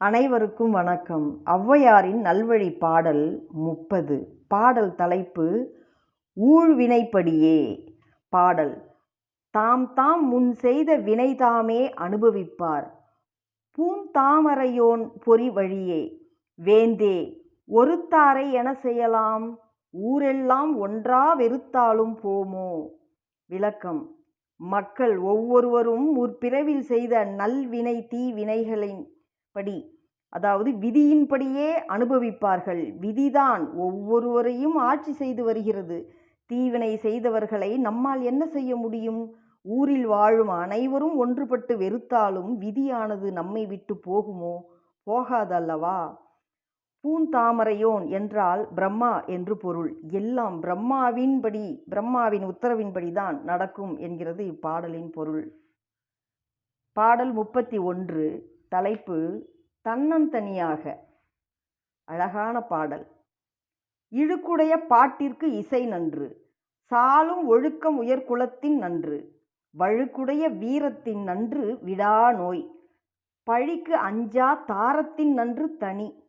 அனைவருக்கும் வணக்கம். ஔவையாரின் நல்வழி பாடல் முப்பது. பாடல் தலைப்பு ஊழ்வினைப்படியே. பாடல் தாம் தாம் முன் செய்த வினைதாமே அனுபவிப்பார். பூந்தாமரையோன் பொறி வழியே. வேந்தே ஒருத்தாரை என செய்யலாம். ஊரெல்லாம் ஒன்றா வெறுத்தாலும் போமோ? விளக்கம் மக்கள் ஒவ்வொருவரும் முற்பிறவில் செய்த நல்வினை தீவினைகளின் படி. அதாவது விதியின்படியே அனுபவிப்பார்கள். விதிதான் ஒவ்வொருவரையும் ஆட்சி செய்து வருகிறது. தீவினை செய்தவர்களை நம்மால் என்ன செய்ய முடியும்? ஊரில் வாழும் அனைவரும் ஒன்றுபட்டு வெறுத்தாலும் விதியானது நம்மை விட்டு போகுமோ? போகாதல்லவா? பூந்தாமரையோன் என்றால் பிரம்மா என்று பொருள். எல்லாம் பிரம்மாவின்படி பிரம்மாவின் உத்தரவின்படிதான் நடக்கும் என்கிறது இப்பாடலின் பொருள். பாடல் முப்பத்தி ஒன்று. தலைப்பு தன்னந்தனியாக. அழகான பாடல். இழுக்குடைய பாட்டிற்கு இசை நன்று. சாலும் ஒழுக்கம் உயர்குலத்தின் நன்று. வழுக்குடைய வீரத்தின் நன்று விடா நோய். பழிக்கு அஞ்சா தாரத்தின் நன்று தனி.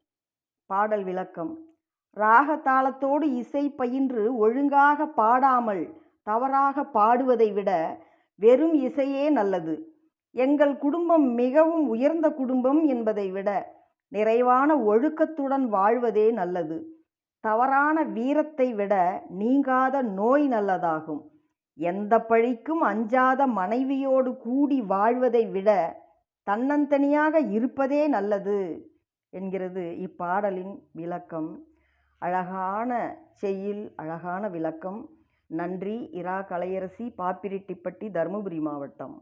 பாடல் விளக்கம். ராக தாளத்தோடு இசை பயின்று ஒழுங்காக பாடாமல் தவறாக பாடுவதை விட வெறும் இசையே நல்லது. எங்கள் குடும்பம் மிகவும் உயர்ந்த குடும்பம் என்பதை விட நிறைவான ஒழுக்கத்துடன் வாழ்வதே நல்லது. தவறான வீரத்தை விட நீங்காத நோய் நல்லதாகும். எந்த பழிக்கும் அஞ்சாத மனைவியோடு கூடி வாழ்வதை விட தன்னந்தனியாக இருப்பதே நல்லது என்கிறது இப்பாடலின் விளக்கம். அழகான செய்யில் அழகான விளக்கம். நன்றி. இரா கலையரசி பாப்பிரெட்டிப்பட்டி தருமபுரி மாவட்டம்.